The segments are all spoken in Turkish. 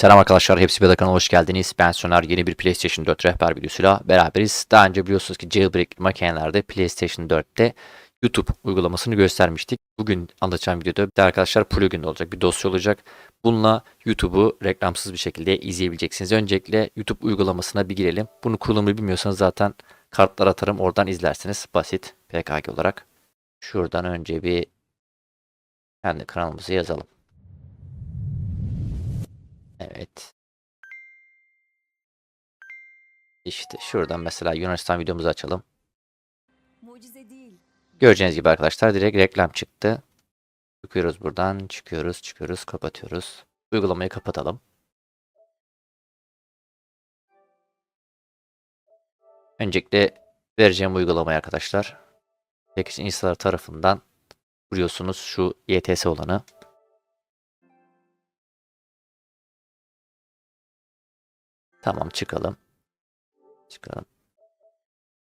Selam arkadaşlar, hepsi Beda kanalına hoş geldiniz. Ben Soner, yeni bir PlayStation 4 rehber videosuyla beraberiz. Daha önce biliyorsunuz ki jailbreak makinelerde PlayStation 4'te YouTube uygulamasını göstermiştik. Bugün anlatacağım videoda bir de arkadaşlar plugin olacak, bir dosya olacak. Bununla YouTube'u reklamsız bir şekilde izleyebileceksiniz. Öncelikle YouTube uygulamasına bir girelim. Bunu kullanmayı bilmiyorsanız zaten kartlar atarım, oradan izlersiniz. Basit, PKG olarak. Şuradan önce bir kendi kanalımızı yazalım. Evet. İşte şuradan mesela Yunanistan videomuzu açalım. Mucize değil. Göreceğiniz gibi arkadaşlar direkt reklam çıktı. Çıkıyoruz buradan, çıkıyoruz, çıkıyoruz, kapatıyoruz. Uygulamayı kapatalım. Öncelikle vereceğim uygulamayı arkadaşlar. Package Installer tarafından kuruyorsunuz şu YTS olanı. Tamam çıkalım. Çıkalım.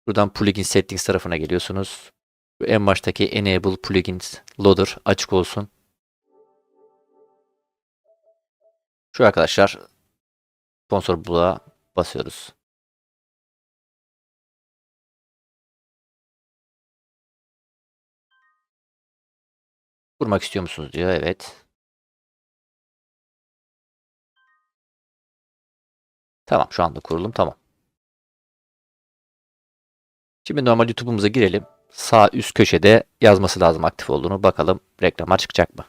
Buradan plugin settings tarafına geliyorsunuz. En baştaki enable plugins loader açık olsun. Şu arkadaşlar sponsor buluğa basıyoruz. Kurmak istiyor musunuz diyor. Evet. Tamam şu anda kurulum tamam. Şimdi normal YouTube'umuza girelim. Sağ üst köşede yazması lazım aktif olduğunu. Bakalım reklamlar çıkacak mı?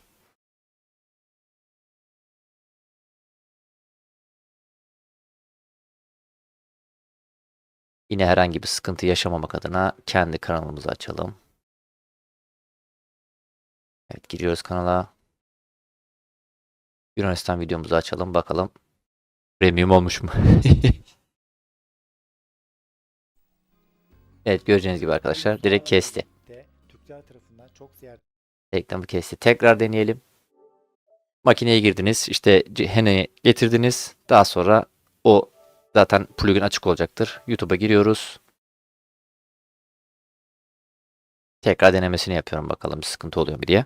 Yine herhangi bir sıkıntı yaşamamak adına kendi kanalımızı açalım. Evet giriyoruz kanala. Yunanistan videomuzu açalım bakalım. Premium olmuş mu? evet göreceğiniz gibi arkadaşlar direkt kesti. Türkler tarafından Reklamı kesti. Tekrar deneyelim. Makineye girdiniz. işte Hene'yi getirdiniz. Daha sonra o zaten plugin açık olacaktır. YouTube'a giriyoruz. Tekrar denemesini yapıyorum bakalım bir sıkıntı oluyor mu diye.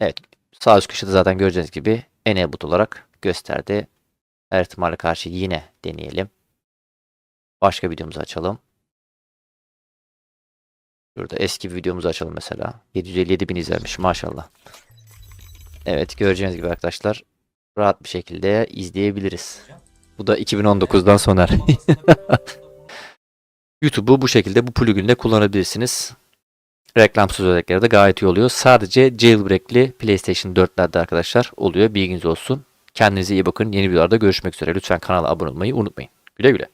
Evet. Sağ üst köşede zaten göreceğiniz gibi Enabled olarak gösterdi. Her ihtimale karşı yine deneyelim. Başka videomuzu açalım. Şurada eski bir videomuzu açalım mesela. 757 bin izlenmiş maşallah. Evet göreceğiniz gibi arkadaşlar rahat bir şekilde izleyebiliriz. Bu da 2019'dan sonra. YouTube'u bu şekilde bu pluginle kullanabilirsiniz. Reklamsız özellikleri de gayet iyi oluyor. Sadece jailbreak'li PlayStation 4'lerde arkadaşlar oluyor. Bilginiz olsun. Kendinize iyi bakın. Yeni videolarda görüşmek üzere. Lütfen kanala abone olmayı unutmayın. Güle güle.